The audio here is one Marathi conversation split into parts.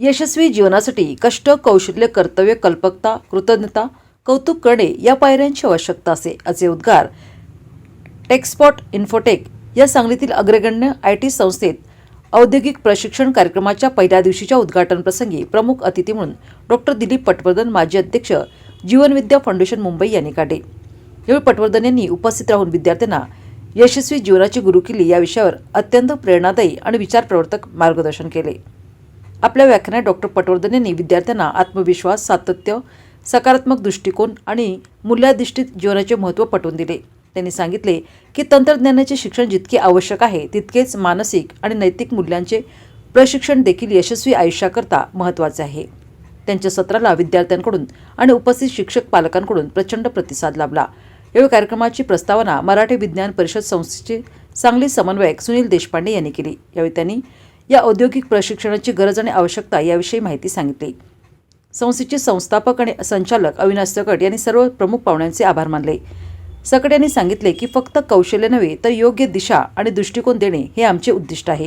यशस्वी जीवनासाठी कष्ट कौशल्य कर्तव्य कल्पकता कृतज्ञता कौतुक करणे या पायऱ्यांची आवश्यकता असे असे उद्गार टेक्स्पॉट इन्फोटेक या सांगलीतील अग्रगण्य आय टी संस्थेत औद्योगिक प्रशिक्षण कार्यक्रमाच्या पहिल्या दिवशीच्या उद्घाटनप्रसंगी प्रमुख अतिथी म्हणून डॉक्टर दिलीप पटवर्धन माजी अध्यक्ष जीवनविद्या फाउंडेशन मुंबई यांनी काढले. यावेळी पटवर्धन यांनी उपस्थित राहून विद्यार्थ्यांना यशस्वी जीवनाची गुरुकिल्ली या विषयावर अत्यंत प्रेरणादायी आणि विचारप्रवर्तक मार्गदर्शन केले. आपल्या व्याख्यानात डॉक्टर पटवर्धन यांनी विद्यार्थ्यांना आत्मविश्वास सातत्य सकारात्मक दृष्टिकोन आणि मूल्याधिष्ठित जीवनाचे महत्त्व पटवून दिले. त्यांनी सांगितले की तंत्रज्ञानाचे शिक्षण जितके आवश्यक आहे तितकेच मानसिक आणि नैतिक मूल्यांचे प्रशिक्षण देखील यशस्वी आयुष्याकरता महत्त्वाचे आहे. त्यांच्या सत्राला विद्यार्थ्यांकडून आणि उपस्थित शिक्षक पालकांकडून प्रचंड प्रतिसाद लाभला. यावेळी कार्यक्रमाची प्रस्तावना मराठी विज्ञान परिषद संस्थेचे सांगली समन्वयक सुनील देशपांडे यांनी केली. यावेळी त्यांनी या औद्योगिक प्रशिक्षणाची गरज आणि आवश्यकता याविषयी माहिती सांगितली. संस्थेचे संस्थापक आणि संचालक अविनाश सकट यांनी सर्व प्रमुख पाहुण्यांचे आभार मानले. सकट यांनी सांगितले की फक्त कौशल्य नव्हे तर योग्य दिशा आणि दृष्टिकोन देणे हे आमचे उद्दिष्ट आहे.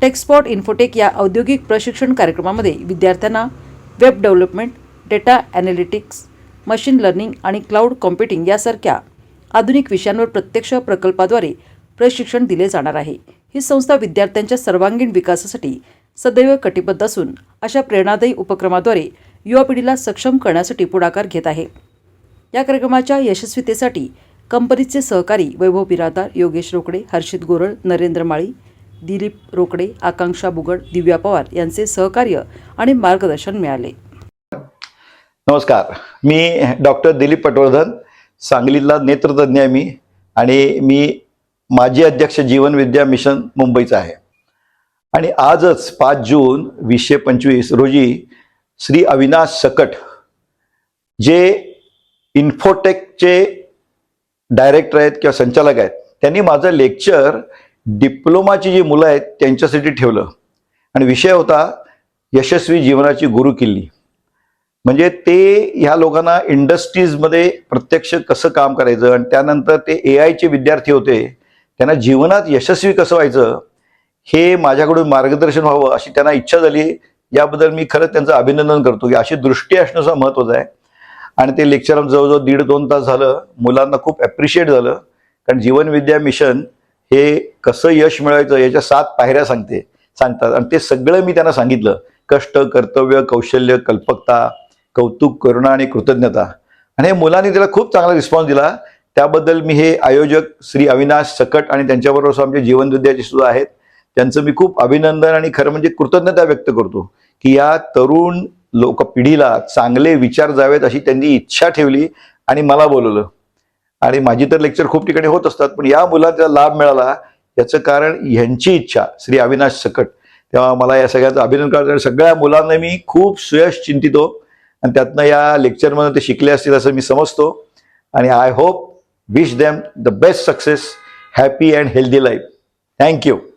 टेक्स्पॉट इन्फोटेक या औद्योगिक प्रशिक्षण कार्यक्रमामध्ये विद्यार्थ्यांना web development data analytics machine learning आणि क्लाउड कॉम्प्युटिंग यासारख्या आधुनिक विषयांवर प्रत्यक्ष प्रकल्पाद्वारे प्रशिक्षण दिले जाणार आहे. ही संस्था विद्यार्थ्यांच्या सर्वांगीण विकासासाठी सदैव कटिबद्ध असून अशा प्रेरणादायी उपक्रमाद्वारे युवा पिढीला सक्षम करण्यासाठी पुढाकार घेत आहे. या कार्यक्रमाच्या यशस्वीतेसाठी कंपनीचे सहकारी वैभव बिरादार योगेश रोकडे हर्षित गोरळ नरेंद्र माळी दिलीप रोकडे आकांक्षा बुगड दिव्या पवार यांचे सहकार्य आणि मार्गदर्शन मिळाले. नमस्कार. मी डॉक्टर दिलीप पटवर्धन सांगलीला नेत्रतज्ञ आहे मी आणि मी माजी अध्यक्ष जीवन विद्या मिशन मुंबईचं आहे. आणि आजच पाच जून वीसशे पंचवीस रोजी श्री अविनाश सकट जे इन्फोटेकचे डायरेक्टर आहेत किंवा संचालक आहेत त्यांनी माझं लेक्चर डिप्लोमाची जी मुलं आहेत त्यांच्यासाठी ठेवलं. आणि विषय होता यशस्वी जीवनाची गुरुकिल्ली. म्हणजे ते ह्या लोकांना इंडस्ट्रीजमध्ये प्रत्यक्ष कसं काम करायचं आणि त्यानंतर ते ए आयचे विद्यार्थी होते. त्यांना जीवनात यशस्वी कसं व्हायचं हे माझ्याकडून मार्गदर्शन व्हावं अशी त्यांना इच्छा झाली. याबद्दल मी खरंच त्यांचं अभिनंदन करतो की अशी दृष्टी असणं सुद्धा महत्त्वाचं आहे. आणि ते लेक्चर जवळजवळ दीड दोन तास झालं. मुलांना खूप ॲप्रिशिएट झालं. कारण जीवन विद्या मिशन हे कसं यश मिळवायचं याच्या सात पायऱ्या सांगते सांगतात. आणि ते सगळं मी त्यांना सांगितलं. कष्ट कर्तव्य कौशल्य कल्पकता कौतुक करुणा आणि कृतज्ञता. आणि हे मुलांनी त्याला खूप चांगला रिस्पॉन्स दिला. त्याबद्दल मी हे आयोजक श्री अविनाश सकट आणि त्यांच्याबरोबर आमचे जीवनविद्याचे सुद्धा आहेत. त्यांचं मी खूप अभिनंदन आणि खरं म्हणजे कृतज्ञता व्यक्त करतो की या तरुण लोक पिढीला चांगले विचार जावेत अशी त्यांनी इच्छा ठेवली आणि मला बोलवलं. आणि माझी तर लेक्चर खूप ठिकाणी होत असतात पण या मुलांचा लाभ मिळाला याचं कारण ह्यांची इच्छा श्री अविनाश सकट. तेव्हा मला या सगळ्याचं अभिनंदन करतो सगळ्या मुलांना मी खूप सुयश चिंतितो. आणि त्यातनं या लेक्चरमधून ते शिकले असतील असं मी समजतो. आणि I hope wish them the best success, happy and healthy life. Thank you.